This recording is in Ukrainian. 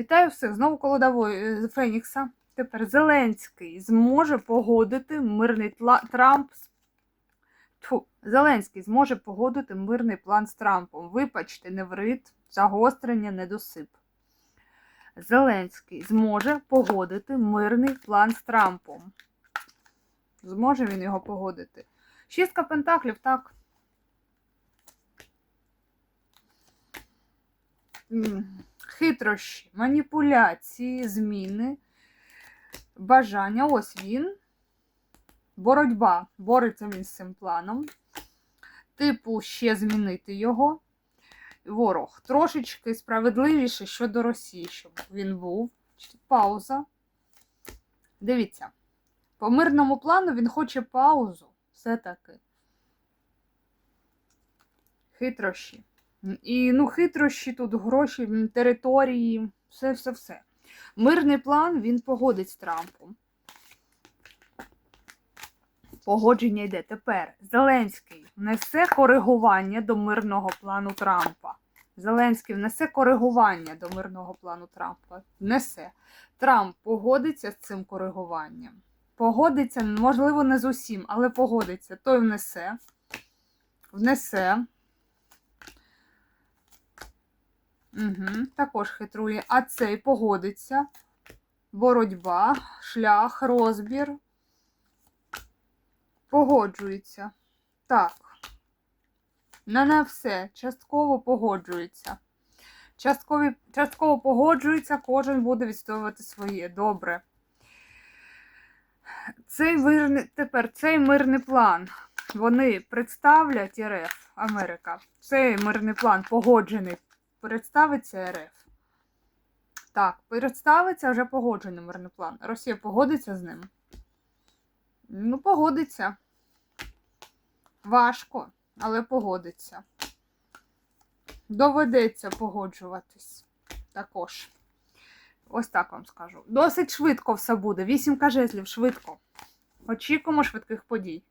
Вітаю всіх! Знову колодової Фенікса. Тепер Зеленський зможе погодити мирний. Трамп. Тьфу. Зеленський зможе погодити мирний план з Трампом. Вибачте, неврит, загострення, недосип. Зеленський зможе погодити мирний план з Трампом. Зможе він його погодити. Шістка пентаклів, так. Хитрощі, маніпуляції, зміни, бажання. Ось він. Боротьба. Бореться він з цим планом. Типу, ще змінити його. Ворог. Трошечки справедливіше щодо Росії, щоб він був. Пауза. Дивіться. По мирному плану він хоче паузу. Все-таки. Хитрощі. І ну, хитрощі тут, гроші, території, все-все-все. Мирний план він погодить з Трампом. Погодження йде. Тепер Зеленський внесе коригування до мирного плану Трампа. Зеленський внесе коригування до мирного плану Трампа. Внесе. Трамп погодиться з цим коригуванням. Погодиться, можливо, не з усім, але погодиться. Той внесе. Внесе. Угу, також хитрує. А цей погодиться. Боротьба, шлях, розбір. Погоджується. Так. Не на все. Частково погоджується. Часткові, частково погоджується, кожен буде відстоювати своє. Добре. Цей мирний, тепер цей мирний план. Вони представлять РФ Америка. Цей мирний план погоджений представиться РФ. Так, представиться вже погоджений мирний план. Росія погодиться з ним? Ну, погодиться. Важко, але погодиться. Доведеться погоджуватись також. Ось так вам скажу. Досить швидко все буде. Вісімка жезлів, швидко. Очікуємо швидких подій.